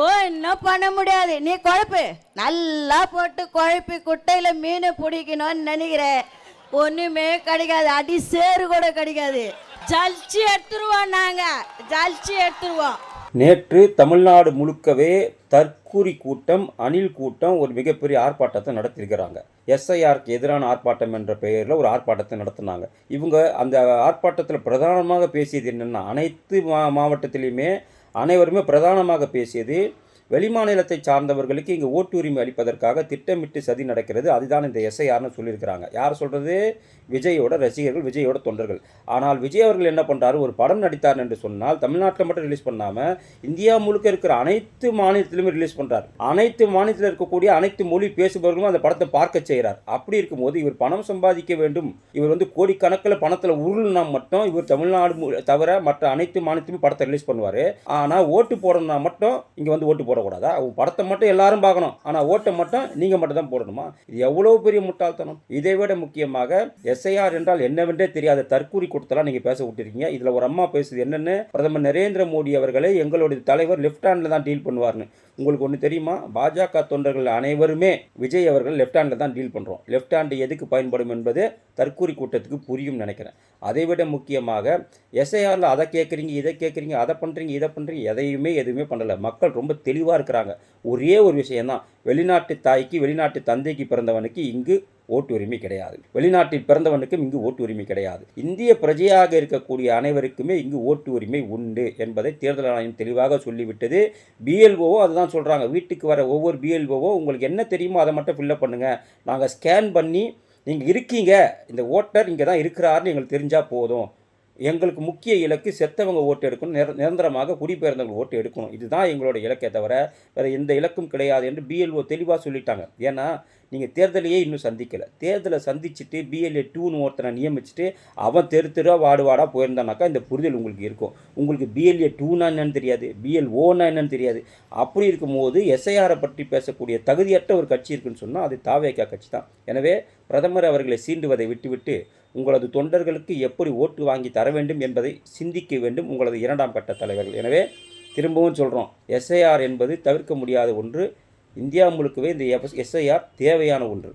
ஓ இன்னும் பண்ண முடியாது? நீ குழப்பு. நல்லா போட்டு குழப்பி குட்டையில் மீனை பிடிக்கணும்னு நினைக்கிறேன் ஒன்றுமே கிடைக்காது. அடி சேறு கூட கிடைக்காது. ஜலிச்சு எடுத்துருவோம் நாங்கள் ஜலிச்சு எடுத்துருவோம். நேற்று தமிழ்நாடு முழுக்கவே தற்கூரி கூட்டம் அணில் கூட்டம் ஒரு மிகப்பெரிய ஆர்ப்பாட்டத்தை நடத்தியிருக்கிறாங்க. எஸ்ஐஆருக்கு எதிரான ஆர்ப்பாட்டம் என்ற பெயரில் ஒரு ஆர்ப்பாட்டத்தை நடத்தினாங்க. இவங்க அந்த ஆர்ப்பாட்டத்தில் பிரதானமாக பேசியது என்னென்னா அனைத்து மா மாவட்டத்திலையுமே அனைவருமே பிரதானமாக பேசியது வெளிமாநிலத்தை சார்ந்தவர்களுக்கு இங்கே ஓட்டுரிமை அளிப்பதற்காக திட்டமிட்டு சதி நடக்கிறது. அதுதான் இந்த எஸ்ஐஆர்னு சொல்லியிருக்கிறாங்க. யார் சொல்கிறது விஜயோட ரசிகர்கள் விஜயோட தொண்டர்கள். ஆனால் விஜய் அவர்கள் என்ன பண்ணுறாரு ஒரு படம் நடித்தார் என்று சொன்னால் தமிழ்நாட்டில் மட்டும் ரிலீஸ் பண்ணாமல் இந்தியா முழுக்க இருக்கிற அனைத்து மாநிலத்திலுமே ரிலீஸ் பண்ணுறார் அனைத்து மாநிலத்தில் இருக்கக்கூடிய அனைத்து மொழி பேசுபவர்களும் அந்த படத்தை பார்க்க செய்கிறார் அப்படி இருக்கும்போது இவர் பணம் சம்பாதிக்க வேண்டும். இவர் வந்து கோடிக்கணக்கில் பணத்தில் உருள்னா மட்டும் இவர் தமிழ்நாடு தவிர மற்ற அனைத்து மாநிலத்திலும் படத்தை ரிலீஸ் பண்ணுவார். ஆனால் ஓட்டு போடணும்னா மட்டும் இங்கே வந்து ஓட்டு போடக்கூடாதா? உன் படத்தை மட்டும் எல்லாரும் பார்க்கணும். ஆனால் ஓட்டை மட்டும் நீங்கள் மட்டும் தான் போடணுமா? இது எவ்வளோ பெரிய முட்டாள்தனம்? இதை விட முக்கியமாக எஸ்ஐஆர் என்றால் என்னவென்றே தெரியாத தற்கூரி கூட்டத்தெல்லாம் நீங்கள் பேச விட்டுருக்கீங்க. இதில் ஒரு அம்மா பேசுது என்னென்னு பிரதமர் நரேந்திர மோடி அவர்களை எங்களுடைய தலைவர் லெஃப்ட் ஹேண்டில் தான் டீல் பண்ணுவார்னு. உங்களுக்கு ஒன்று தெரியுமா? பாஜக தொண்டர்கள் அனைவருமே விஜய் அவர்கள் லெஃப்ட் ஹேண்டில் தான் டீல் பண்ணுறோம் லெஃப்ட் ஹேண்டு எதுக்கு பயன்படும் என்பது தற்கூரி கூட்டத்துக்கு புரியும் நினைக்கிறேன். அதை விட முக்கியமாக எஸ்ஐஆரில் அதை கேட்குறீங்க இதை கேட்குறீங்க அதை பண்ணுறீங்க இதை பண்ணுறீங்க எதையுமே எதுவுமே பண்ணலை. மக்கள் ரொம்ப தெளிவாக இருக்கிறாங்க. ஒரே ஒரு விஷயம்தான். வெளிநாட்டு தாய்க்கு வெளிநாட்டு தந்தைக்கு பிறந்தவனுக்கு இங்கு ஓட்டு உரிமை கிடையாது. வெளிநாட்டில் பிறந்தவனுக்கும் இங்கு ஓட்டு உரிமை கிடையாது. இந்திய பிரஜையாக இருக்கக்கூடிய அனைவருக்குமே இங்கு ஓட்டு உரிமை உண்டு என்பதை தேர்தல் ஆணையம் தெளிவாக சொல்லிவிட்டது. பிஎல்ஓவோ அதுதான் சொல்கிறாங்க வீட்டுக்கு வர ஒவ்வொரு பிஎல்ஓவோ உங்களுக்கு என்ன தெரியுமோ அதை மட்டும் ஃபில்லப் பண்ணுங்கள் நாங்கள் ஸ்கேன் பண்ணி நீங்கள் இருக்கீங்க. இந்த ஓட்டர் இங்கே தான் இருக்கிறாருன்னு எங்களுக்கு தெரிஞ்சால் போதும். எங்களுக்கு முக்கிய இலக்கு செத்தவங்க ஓட்டு எடுக்கணும் நிர நிரந்தரமாக குடிபெயர்ந்தவங்க ஓட்டு எடுக்கணும். இதுதான் எங்களோட இலக்கே தவிர வேறு எந்த இலக்கும் கிடையாது என்று பிஎல்ஓ தெளிவாக சொல்லிட்டாங்க. ஏன்னா நீங்கள் தேர்தலையே இன்னும் சந்திக்கலை. தேர்தலை சந்திச்சுட்டு பிஎல்ஏ டூன்னு ஒருத்தனை நியமிச்சுட்டு அவன் தெரு தெருவாக வார்டு வார்டாக போயிருந்தானாக்கா இந்த புரிதல் உங்களுக்கு இருக்கும். உங்களுக்கு பிஎல்ஏ டூனா என்னன்னு தெரியாது பிஎல்ஓனா என்னன்னு தெரியாது. அப்படி இருக்கும்போது எஸ்ஐஆரை பற்றி பேசக்கூடிய தகுதியற்ற ஒரு கட்சி இருக்குன்னு சொன்னால் அது தாவேக்கா கட்சி தான். எனவே பிரதமர் அவர்களை சீண்டுவதை விட்டுவிட்டு உங்களது தொண்டர்களுக்கு எப்படி ஓட்டு வாங்கி தர வேண்டும் என்பதை சிந்திக்க வேண்டும் உங்களது இரண்டாம் கட்ட தலைவர்கள். எனவே திரும்பவும் சொல்கிறோம் எஸ்ஐஆர் என்பது தவிர்க்க முடியாத ஒன்று. இந்தியா முழுக்கவே இந்த எஸ்ஐஆர் தேவையான ஒன்று.